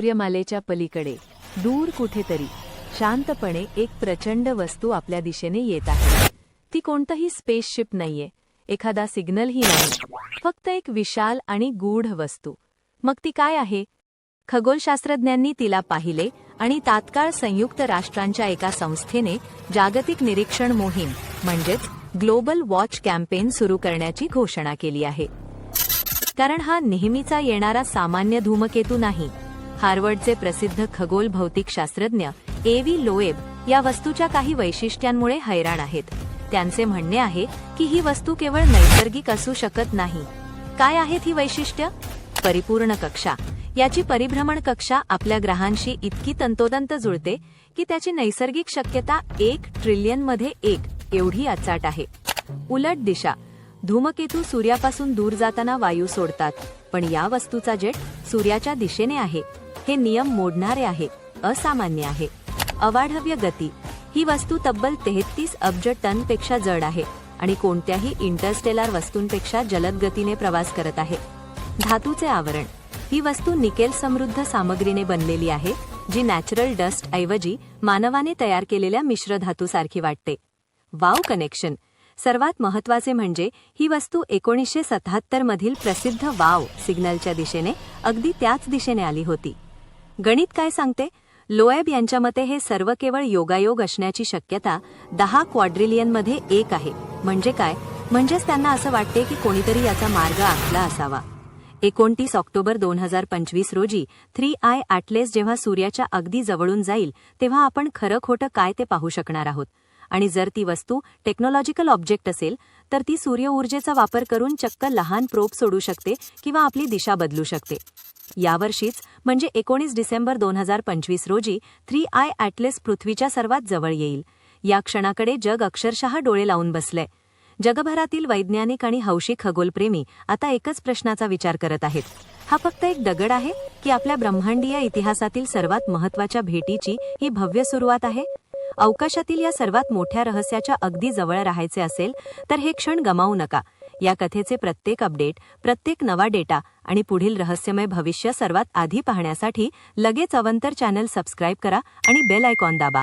सूर्यमालेच्या पलीकडे. दूर कुठेतरी. शांतपणे एक प्रचंड वस्तू आपल्या दिशेने येत आहे. ती कोणतंही स्पेसशिप नाहीये. एखादा सिग्नलही नाही. फक्त एक विशाल आणि गूढ वस्तू. मग ती काय आहे? खगोलशास्त्रज्ञांनी तिला पाहिले आणि तात्काळ संयुक्त राष्ट्रांच्या एका संस्थेने जागतिक निरीक्षण मोहीम म्हणजेच ग्लोबल वॉच कॅम्पेन सुरू करण्याची घोषणा केली आहे. कारण हा नेहमीचा येणारा सामान्य धूमकेतू नाही. हार्वर्डचे प्रसिद्ध खगोल भौतिकशास्त्रज्ञ ए व्ही लोएब या वस्तूच्या काही वैशिष्ट्यांमुळे हैराण आहेत. त्यांचे म्हणणे आहे की ही वस्तू केवळ नैसर्गिक असू शकत नाही. काय आहेत ही वैशिष्ट्य? परिपूर्ण कक्षा. याची परिभ्रमण कक्षा आपल्या ग्रहांशी इतकी तंतोतंत जुळते की त्याची नैसर्गिक शक्यता एक ट्रिलियनमध्ये एक एवढी अचाट आहे. उलट दिशा. धूमकेतू सूर्यापासून दूर जाताना वायू सोडतात पण या वस्तूचा जेट सूर्याच्या दिशेने आहे. हे नियम मोडणारे आहे असामान्य आहे. अवाढव्य गती ही वस्तू तब्बल तेहतीस अब्ज टनपेक्षा जड आहे आणि कोणत्याही इंटरस्टेलार वस्तूंपेक्षा जलद गतीने प्रवास करत आहे. धातूचे आवरण ही वस्तू निकेल समृद्ध सामग्रीने बनलेली आहे जी नॅचरल डस्ट ऐवजी मानवाने तयार केलेल्या मिश्र धातूसारखी वाटते. वाव कनेक्शन सर्वात महत्त्वाचे म्हणजे ही वस्तू एकोणीसशे सत्याहत्तर मधील प्रसिद्ध वाव सिग्नलच्या दिशेने अगदी त्याच दिशेने आली होती. गणित काय सांगते? लोएब यांच्या मते हे सर्व केवळ योगायोग असण्याची शक्यता दहा क्वाड्रिलियनमध्ये एक आहे. म्हणजे काय? म्हणजेच त्यांना असं वाटते की कोणीतरी याचा मार्ग आखला असावा. एकोणतीस ऑक्टोबर दोन हजार पंचवीस रोजी थ्री आय ॲटलेस जेव्हा सूर्याच्या अगदी जवळून जाईल तेव्हा आपण खरं खोटं काय ते पाहू शकणार आहोत? आणि जर ती वस्तू टेक्नॉलॉजिकल ऑब्जेक्ट असेल तर ती सूर्य ऊर्जेचा वापर करून चक्क लहान प्रोप सोडू शकते किंवा आपली दिशा बदलू शकते. यावर्षीच म्हणजे एकोणीस डिसेंबर दोन हजार पंचवीस रोजी थ्री आय ॲटलेस पृथ्वीच्या सर्वात जवळ येईल. या क्षणाकडे जग अक्षरशः डोळे लावून बसलंय. जगभरातील वैज्ञानिक आणि हौशी खगोलप्रेमी आता एकच प्रश्नाचा विचार करत आहेत. हा फक्त एक दगड आहे की आपल्या ब्रह्मांडीय इतिहासातील सर्वात महत्त्वाच्या भेटीची ही भव्य सुरुवात आहे? अवकाशातील या सर्वात मोठ्या रहस्याच्या अगदी जवळ राहायचे असेल तर हे क्षण गमावू नका. या कथेचे प्रत्येक अपडेट प्रत्येक नवा डेटा आणि पुढील रहस्यमय भविष्य सर्वात आधी पाहण्यासाठी लगेच अवंतर चॅनल सबस्क्राईब करा आणि बेल आयकॉन दाबा.